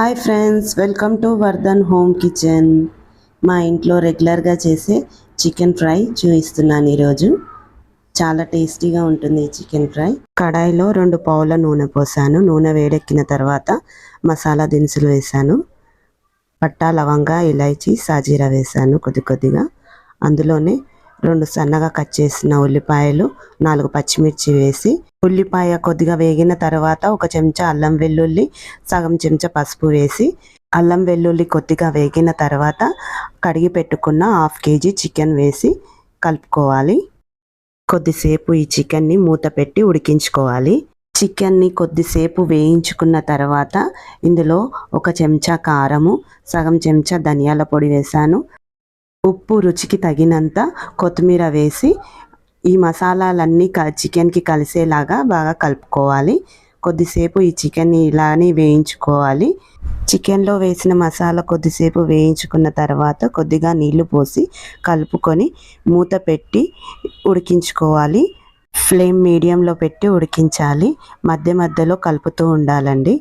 Hi friends welcome to Vardhan home kitchen. మా ఇంట్లో రెగ్యులర్గా చేసే చికెన్ ఫ్రై చూపిస్తున్నాను ఈరోజు. చాలా టేస్టీగా ఉంటుంది ఈ చికెన్ ఫ్రై. కడాయిలో రెండు పావుల నూనె పోసాను. నూనె వేడెక్కిన తర్వాత మసాలా దినుసులు వేసాను. పట్టా లవంగా ఇలైచి సాజీరా వేసాను కొద్ది కొద్దిగా. అందులోనే రెండు సన్నగా కట్ చేసిన ఉల్లిపాయలు నాలుగు పచ్చిమిర్చి వేసి ఉల్లిపాయ కొద్దిగా వేగిన తర్వాత ఒక చెంచా అల్లం వెల్లుల్లి సగం చెంచా పసుపు వేసి అల్లం వెల్లుల్లి కొద్దిగా వేగిన తర్వాత కడిగి పెట్టుకున్న హాఫ్ కేజీ చికెన్ వేసి కలుపుకోవాలి. కొద్దిసేపు ఈ చికెన్ని మూత పెట్టి ఉడికించుకోవాలి. చికెన్ని కొద్దిసేపు వేయించుకున్న తర్వాత ఇందులో ఒక చెంచా కారము సగం చెంచా ధనియాల పొడి వేసాను. ఉప్పు రుచికి తగినంత కొత్తిమీర వేసి ఈ మసాలాలన్నీ క చికెన్కి కలిసేలాగా బాగా కలుపుకోవాలి. కొద్దిసేపు ఈ చికెన్ ఇలానే వేయించుకోవాలి. చికెన్లో వేసిన మసాలా కొద్దిసేపు వేయించుకున్న తర్వాత కొద్దిగా నీళ్ళు పోసి కలుపుకొని మూత పెట్టి ఉడికించుకోవాలి. ఫ్లేమ్ మీడియంలో పెట్టి ఉడికించాలి. మధ్య మధ్యలో కలుపుతూ ఉండాలండి.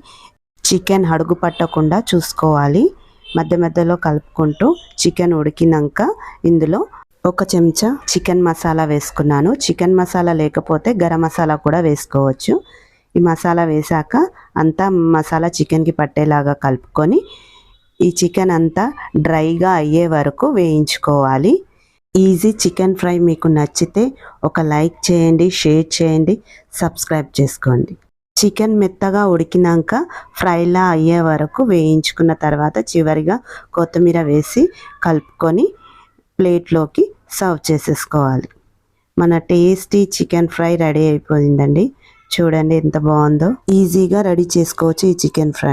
చికెన్ అడుగు పట్టకుండా చూసుకోవాలి. మధ్య మధ్యలో కలుపుకుంటూ చికెన్ ఉడికినాక ఇందులో ఒక చెంచా చికెన్ మసాలా వేసుకున్నాను. చికెన్ మసాలా లేకపోతే గరం మసాలా కూడా వేసుకోవచ్చు. ఈ మసాలా వేసాక అంతా మసాలా చికెన్కి పట్టేలాగా కలుపుకొని ఈ చికెన్ అంతా డ్రైగా అయ్యే వరకు వేయించుకోవాలి. ఈజీ చికెన్ ఫ్రై మీకు నచ్చితే ఒక లైక్ చేయండి షేర్ చేయండి సబ్స్క్రైబ్ చేసుకోండి. చికెన్ మెత్తగా ఉడికినాక ఫ్రైలా అయ్యే వరకు వేయించుకున్న తర్వాత చివరిగా కొత్తిమీర వేసి కలుపుకొని ప్లేట్లోకి సర్వ్ చేసేసుకోవాలి. మన టేస్టీ చికెన్ ఫ్రై రెడీ అయిపోయిందండి. చూడండి ఎంత బాగుందో. ఈజీగా రెడీ చేసుకోవచ్చు ఈ చికెన్ ఫ్రై.